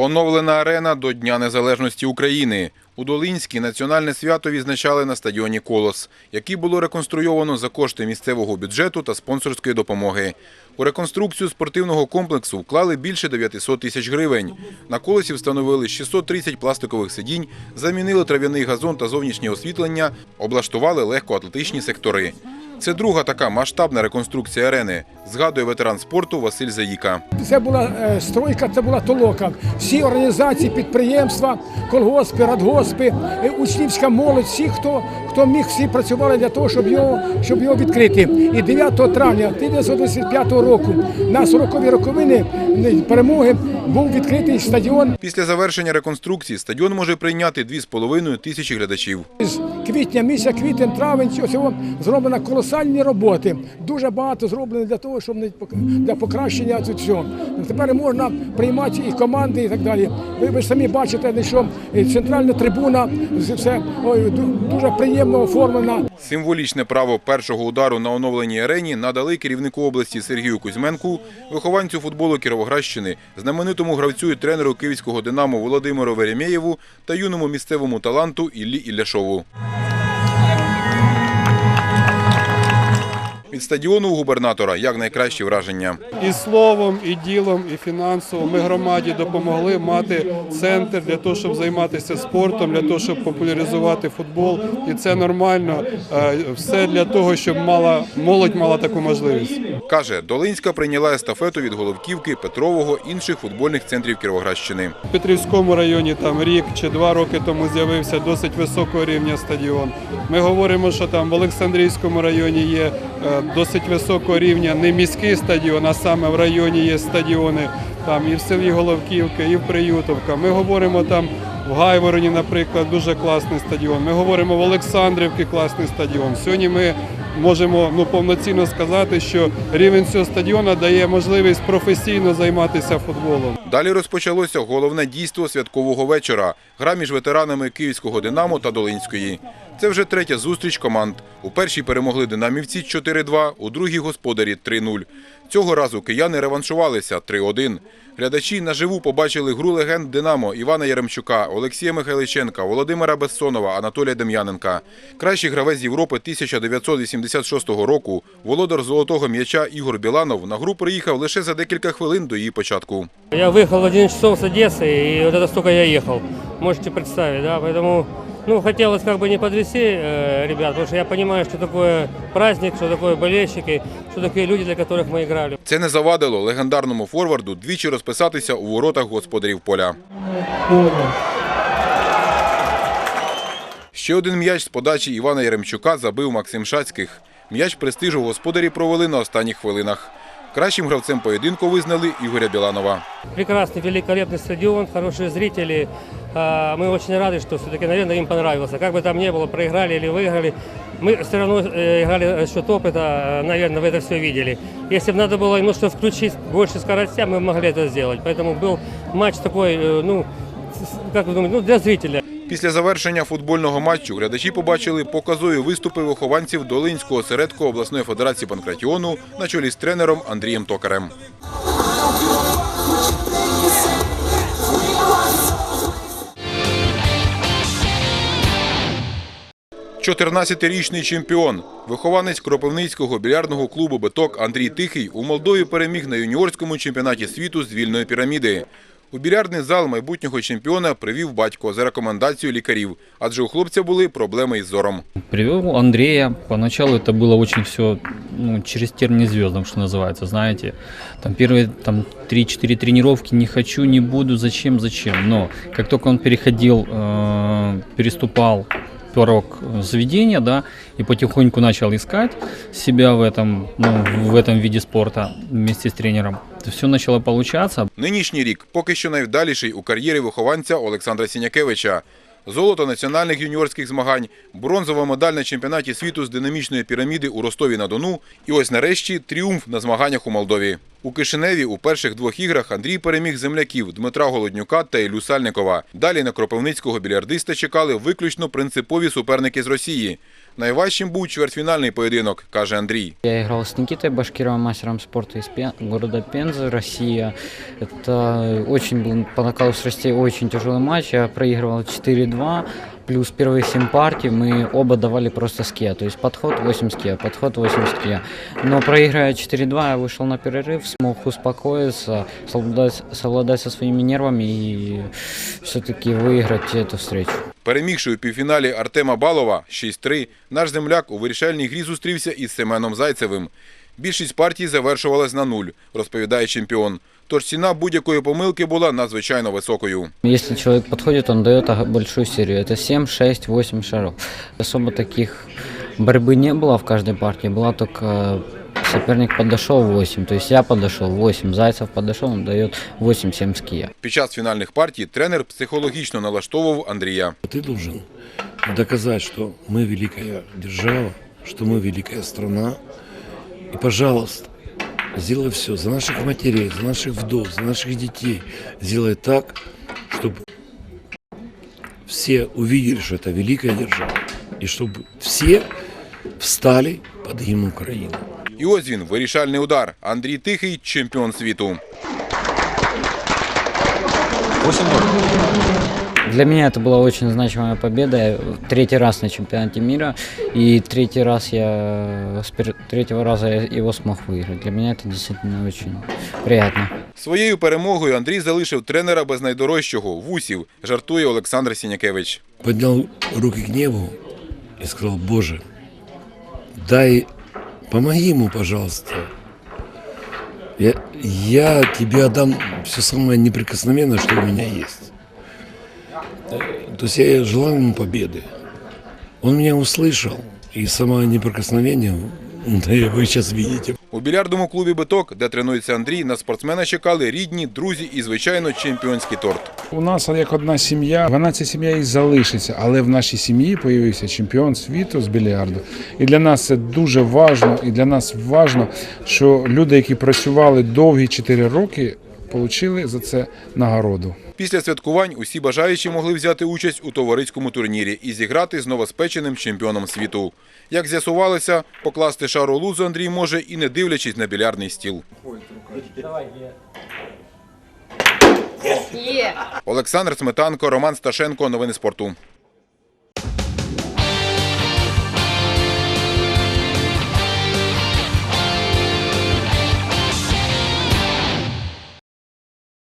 Оновлена арена до Дня Незалежності України. У Долинській національне свято відзначали на стадіоні Колос, який було реконструйовано за кошти місцевого бюджету та спонсорської допомоги. У реконструкцію спортивного комплексу вклали більше 900 тисяч гривень. На колесі встановили 630 пластикових сидінь, замінили трав'яний газон та зовнішнє освітлення, облаштували легкоатлетичні сектори. Це друга така масштабна реконструкція арени, згадує ветеран спорту Василь Заїка. Це була е, стройка, це була толока. Всі організації, підприємства, колгоспи, радгоспи, е, учнівська молодь, всі, хто, хто міг, всі працювали для того, щоб його, щоб його відкрити. І 9 травня 1925 року на 40-ві роковини е, перемоги був відкритий стадіон. Після завершення реконструкції стадіон може прийняти 2,5 тисячі глядачів. З квітня місяця, квітень, травень, цього зроблено колосальні роботи. Дуже багато зроблено для того, щоб не для покращення всього. Тепер можна приймати і команди, і так далі. Ви, ви самі бачите, що центральна трибуна все ой, дуже приємно оформлена. Символічне право першого удару на оновленій арені надали керівнику області Сергію Кузьменку, вихованцю футболу Кіровоградщини, знаменитому гравцю і тренеру київського «Динамо» Володимиру Веремєєву та юному місцевому таланту Іллі Ілляшову. Від стадіону у губернатора як найкращі враження. і словом, і ділом, і фінансово ми громаді допомогли мати центр для того, щоб займатися спортом, для того, щоб популяризувати футбол. І це нормально. Е, Все для того, щоб мала молодь мала таку можливість. Каже, Долинська прийняла естафету від Головківки, Петрового, інших футбольних центрів Кіровоградщини. В Петрівському районі там рік чи два роки тому з'явився досить високого рівня стадіон. Ми говоримо, що там в Олександрійському районі є е, досить високого рівня не міський стадіон, а саме в районі є стадіони там і в селі Головківка, і в Приютовка. Ми говоримо там в Гайвороні, наприклад, дуже класний стадіон. Ми говоримо в Олександрівці класний стадіон. Сьогодні ми можемо ну, повноцінно сказати, що рівень цього стадіона дає можливість професійно займатися футболом. Далі розпочалося головне дійство святкового вечора – гра між ветеранами київського «Динамо» та Долинської. Це вже третя зустріч команд. У першій перемогли динамівці 4-2, у другій – господарі 3-0. Цього разу кияни реваншувалися 3-1. Глядачі наживу побачили гру легенд «Динамо» Івана Яремчука, Олексія Михайличенка, Володимира Бессонова, Анатолія Дем'яненка. Кращий гравець Європи 1986 року, володар золотого м'яча Ігор Біланов на гру приїхав лише за декілька хвилин до її початку. Я выехал в 11 часов с Одессы, и вот это столько я ехал. Можете представить, да, поэтому, ну, хотелось как бы не подвести э, ребят, потому что я понимаю, что такое праздник, что такое болельщики, что такие люди, для которых мы играли. Це не завадило легендарному форварду двічі розписатися у воротах господарів поля. Ще один м'яч з подачі Івана Яремчука забив Максим Шацьких. М'яч престижу господарі провели на останніх хвилинах. Кращим гравцем поєдинку визнали Ігоря Біланова. Прекрасный, великолепный стадион, хорошие зрители. А, Мы очень рады, что все-таки, наверное, им понравился. Как бы там ни было, проиграли или выиграли, мы все равно э, играли счет опыта, э, наверное, вы это все видели. Если бы надо было немножко включить больше скоростя, мы могли это сделать. Поэтому был матч такой, э, ну, с- как вы думаете, ну, для зрителя. Після завершення футбольного матчу глядачі побачили показові виступи вихованців Долинського осередку обласної федерації панкратіону на чолі з тренером Андрієм Токарем. Чотирнадцятирічний чемпіон, вихованець Кропивницького білярдного клубу «Биток» Андрій Тихий у Молдові переміг на юніорському чемпіонаті світу з вільної піраміди. У більярдний зал майбутнього чемпіона привів батько за рекомендацією лікарів, адже у хлопця були проблеми із зором. Привел Андрея. Поначалу это было очень все ну, через тернии звездам, что называется, знаете. Там первые там, 3-4 тренировки не хочу, не буду, зачем, зачем. Но как только он переходил, э, переступал порог заведения, да, и потихоньку начал искать себя в этом, ну, в этом виде спорта вместе с тренером, все начало получаться. Нинішній рік поки що найвдаліший у кар'єрі вихованця Олександра Сінякевича. Золото національних юніорських змагань, бронзова медаль на чемпіонаті світу з динамічної піраміди у Ростові-на-Дону і ось нарешті тріумф на змаганнях у Молдові. У Кишиневі у перших двох іграх Андрій переміг земляків Дмитра Голоднюка та Ілю Сальникова. Далі на кропивницького більярдиста чекали виключно принципові суперники з Росії. Найважчим був чвертьфінальний поєдинок, каже Андрій. Я играл с Никитой Башкировым, мастером спорта из Пен- города Пенза, Россия. Это очень был по накалу страстей очень тяжелый матч. Я проигрывал 4-2, плюс первые 7 партий мы оба давали просто ския. То есть подход 8 ския, подход 8 ския. Но проигрывая 4-2, я вышел на перерыв, смог успокоиться, совладать, совладать со своими нервами и все-таки выиграть эту встречу. Перемігши у півфіналі Артема Балова 6-3, наш земляк у вирішальній грі зустрівся із Семеном Зайцевим. Більшість партій завершувалась на нуль, розповідає чемпіон. Тож ціна будь-якої помилки була надзвичайно високою. Если человек подходит, он дает ага- большую серию. Это 7, 6, 8 шаров. Особо таких борьбы не было в каждой партии. Была только э, соперник подошел 8, то есть я подошел 8, Зайцев подошел, он дает 8-7 ския. Під час фінальних партій тренер психологічно налаштовував Андрія. Ты должен доказать, что мы великая держава, что мы великая страна. И, пожалуйста, сделай все за наших матерей, за наших вдов, за наших детей. Сделай так, чтобы все увидели, что это великая держава. И чтобы все встали под гимн Украины. І ось він, вирішальний удар. Андрій Тихий – чемпіон світу. Для меня это была очень значимая победа. Я Третий раз на чемпионате мира. И третий раз я с пер- третьего раза я его смог выиграть. Для меня это действительно очень приятно. Своєю перемогою Андрій залишив тренера без найдорожчого – вусів, жартує Олександр Сінякевич. Поднял руки к небу и сказал, Боже, дай, помоги ему, пожалуйста. Я, я тебе отдам все самое неприкосновенное, что у меня есть. Э, То есть я желал ему победы. Он меня услышал, и самое неприкосновение, да, вы сейчас видите, У більярдному клубі «Биток», де тренується Андрій, на спортсмена чекали рідні, друзі і, звичайно, чемпіонський торт. У нас як одна сім'я, вона ця сім'я і залишиться, але в нашій сім'ї появився чемпіон світу з більярду. І для нас це дуже важливо, і для нас важливо, що люди, які працювали довгі 4 роки, отримали за це нагороду. Після святкувань усі бажаючі могли взяти участь у товариському турнірі і зіграти з новоспеченим чемпіоном світу. Як з'ясувалося, покласти шару лузу Андрій може і не дивлячись на більярдний стіл. Олександр Сметанко, Роман Сташенко. Новини спорту.